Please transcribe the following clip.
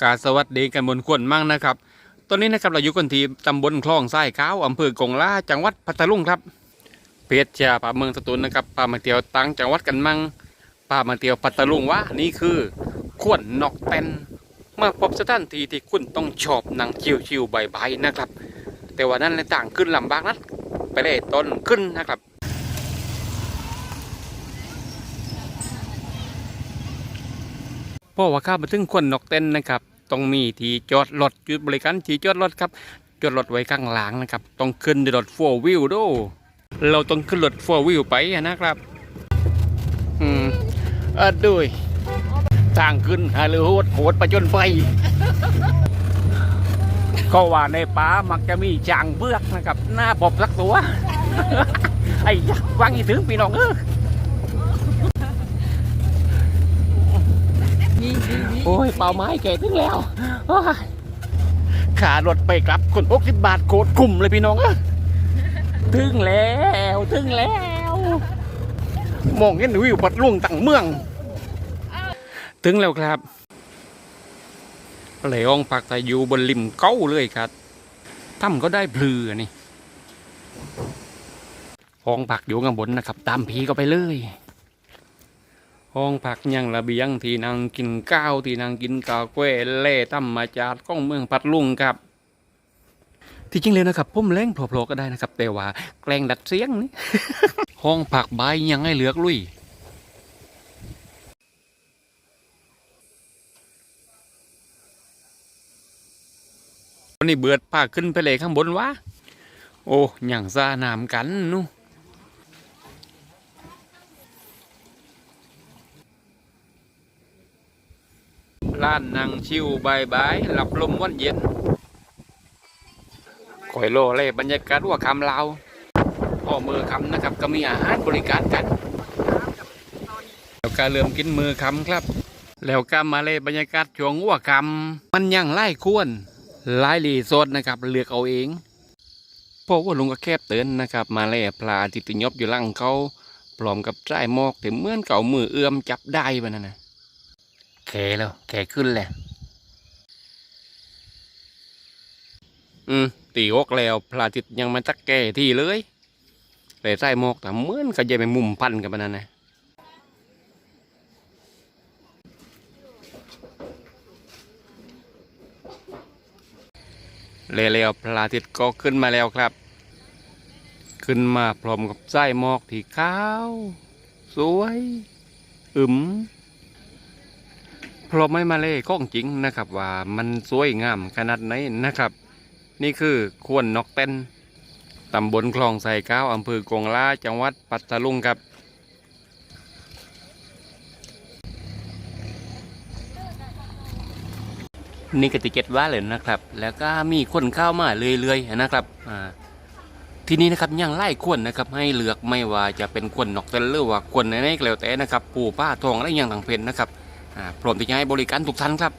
กาสวัสดีกันบนขวนมั่งนะครับ ตอนนี้นะครับเราอยู่กันที่ตำบลคลองไส้ก้าวอำเภอกงลาจังหวัดพัทลุงครับเพชรชาป่าเมืองสตูลนะครับป่ามาเตียวตังจังหวัดกันมั่งป่ามาเตียวพัทลุงว่านี่คือขวนนอกเต็นเมื่อพบสถานที่ที่คุณต้องชอบหนังชิวๆใบๆนะครับ แต่ว่านั้นเลยต่างขึ้นลำบากนัดไปเลยต้นขึ้นนะครับ พราะว่าข้ามาถึงคนนกเต้นนะครับต้องมีที่จอดรถจุดบริการที่จอดรถครับจอดรถไว้ข้างหลังนะครับต้องขึ้นรถ four wheel ดูเราต้องขึ้นรถ four wheel ไปนะครับอืมเออด้วยทางขึ้นฮะหรือโหดโหดประจนไฟก็ว่าในป่ามักจะมีจางเบือกนะครับ หน้าพบสักตัว ไอ้ยักษ์วางอีถึงพี่น้องเออ โอ้ยเป่าไม้แก่ถึงแล้วโอ้ยขารถไปกลับคนหกสิบบาทโคตรคุ้มเลยพี่น้องเอ้ยถึงแล้วถึงแล้วมองเห็นวิวปัดลุงตั้งเมือง ถึงแล้วครับเลยองผักแต่อยู่บนริมเก้าเลยครับถ้ำก็ได้พลือนี่ห้องผักอยู่ข้างบนนะครับ ตามผีก็ไปเลย ห้องพักยังระเบียงที่นั่งกินข้าวที่นั่งกินกาแฟเล่ธรรมจาดของเมืองพัทลุงครับ ที่จริงเลยนะครับพุ่มเล้งโผล่ๆก็ได้นะครับ แต่ว่าแกล้งดัดเสียงนี่ห้องผักใบยังให้เหลือกลุยวันนี้เบือดพาขึ้นไปเลยข้างบนวะโอ้ยังซาหนามกันนู่ ล้านนางชิวบายบายหลับลมวันเย็นคอยโลเล่บรรยากาศว่าคำลาวพ่อมือคำนะครับ ก็มีอาหารบริการกัน แล้วก็เริ่มกินมือคำครับ แล้วก็มาเล่บรรยากาศช่วงว่าคำมันยังไล่ควรไล่รีโซดนะครับเลือกเอาเองเพราะว่าลุงก็แคบเตือนนะครับ มาเล่ปลาที่ติยบอยู่ล่างเขาพร้อมกับใจหมอกแต่เมื่อนเก่ามือเอื้อมจับได้ปะนั่นนะ แขแล้วแขขึ้นแหละ อืม ตีอกแล้วพระอาทิตย์ยังมาตักแก่ที่เลยแต่ใส่หมอกแต่เหมือนกับยังไปมุมพันกันปนั่นนะแล้วพระอาทิตย์ก็ขึ้นมาแล้วครับ ขึ้นมาพร้อมกับไส้หมอกที่ขาว สวย อึม พราะไม่มาเล่ข้องจริงนะครับว่ามันสวยงามขนาดไหนนะครับ นี่คือควนนกเต้นตำบลคลองไสก้าวอำเภอกงลาจังหวัดปัตตาลุงครับนี่กติเก็ตว่าเลยนะครับ แล้วก็มีคนเข้ามาเรื่อยๆนะครับทีนี้นะครับยังไล่ควนนะครับ ให้เลือกไม่ว่าจะเป็นควนนกเต้นหรือว่าควนไหนๆก็แล้วแต่นะครับ ปูป้าทองและอยังต่างเพนนะครับ พร้อมที่จะให้บริการทุกท่านครับ